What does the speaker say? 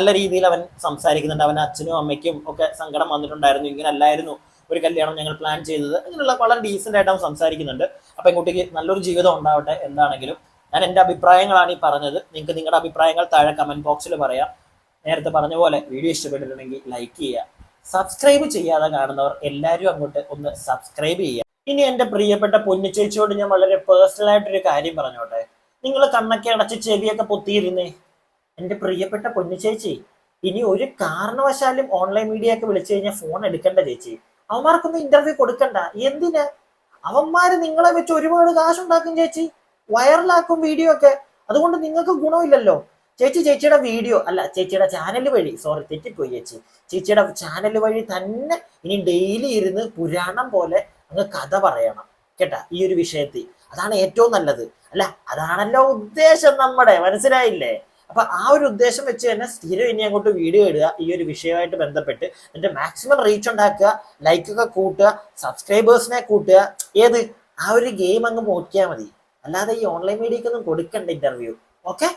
നല്ല രീതിയിൽ അവൻ സംസാരിക്കുന്നുണ്ട്. അവൻ അച്ഛനും അമ്മയ്ക്കും ഒക്കെ സങ്കടം വന്നിട്ടുണ്ടായിരുന്നു. ഇങ്ങനെ അല്ലായിരുന്നു ഒരു കല്യാണം ഞങ്ങൾ പ്ലാൻ ചെയ്തത്. അങ്ങനെയുള്ള വളരെ ഡീസന്റ് ആയിട്ട് അവൻ സംസാരിക്കുന്നുണ്ട്. അപ്പം പെൺകുട്ടിക്ക് നല്ലൊരു ജീവിതം ഉണ്ടാവട്ടെ എന്താണെങ്കിലും ഞാൻ എന്റെ അഭിപ്രായങ്ങളാണ് ഈ പറഞ്ഞത്. നിങ്ങൾക്ക് നിങ്ങളുടെ അഭിപ്രായങ്ങൾ താഴെ കമന്റ് ബോക്സിൽ പറയാം. നേരത്തെ പറഞ്ഞ പോലെ വീഡിയോ ഇഷ്ടപ്പെട്ടിട്ടുണ്ടെങ്കിൽ ലൈക്ക് ചെയ്യുക. സബ്സ്ക്രൈബ് ചെയ്യാതെ കാണുന്നവർ എല്ലാവരും അങ്ങോട്ട് ഒന്ന് സബ്സ്ക്രൈബ് ചെയ്യുക. ഇനി എന്റെ പ്രിയപ്പെട്ട പൊന്നിച്ചേച്ചിയോട് ഞാൻ വളരെ പേഴ്സണൽ ആയിട്ടൊരു കാര്യം പറഞ്ഞോട്ടെ. നിങ്ങൾ കണ്ണൊക്കെ അടച്ച് ചെവിയൊക്കെ പൊത്തിയിരുന്നേ. എന്റെ പ്രിയപ്പെട്ട പൊന്നു ചേച്ചി ഇനി ഒരു കാരണവശാലും ഓൺലൈൻ മീഡിയ ഒക്കെ വിളിച്ചു കഴിഞ്ഞാൽ ഫോൺ എടുക്കണ്ട ചേച്ചി. അവന്മാർക്കൊന്നും ഇന്റർവ്യൂ കൊടുക്കണ്ട. എന്തിന്? അവന്മാര് നിങ്ങളെ വെച്ച് ഒരുപാട് കാശുണ്ടാക്കും ചേച്ചി. വൈറലാക്കും വീഡിയോ ഒക്കെ. അതുകൊണ്ട് നിങ്ങൾക്ക് ഗുണമില്ലല്ലോ. ചേച്ചി ചേച്ചിയുടെ വീഡിയോ അല്ല ചേച്ചിയുടെ ചാനൽ വഴി സോറി തെറ്റിപ്പോയി ചേച്ചി. ചേച്ചിയുടെ ചാനൽ വഴി തന്നെ ഇനി ഡെയിലി ഇരുന്ന് പുരാണം പോലെ അങ്ങ് കഥ പറയണം. കേട്ടാ ഈ ഒരു വിഷയത്തിൽ. അതാണ് ഏറ്റവും നല്ലത്. അല്ല അതാണല്ലോ ഉദ്ദേശം നമ്മുടെ മനസ്സിലായില്ലേ? അപ്പൊ ആ ഒരു ഉദ്ദേശം വെച്ച് തന്നെ സ്ഥിരം ഇനി അങ്ങോട്ട് വീഡിയോ ഇടുക. ഈ ഒരു വിഷയമായിട്ട് ബന്ധപ്പെട്ട് എന്നിട്ട് മാക്സിമം റീച്ച് ഉണ്ടാക്കുക ലൈക്കൊക്കെ കൂട്ടുക സബ്സ്ക്രൈബേഴ്സിനെ കൂട്ടുക. ഏത്? ആ ഒരു ഗെയിം അങ്ങ് നോക്കിയാൽ മതി. അല്ലാതെ ഈ ഓൺലൈൻ മീഡിയക്കൊന്നും കൊടുക്കണ്ട ഇന്റർവ്യൂ ഓക്കെ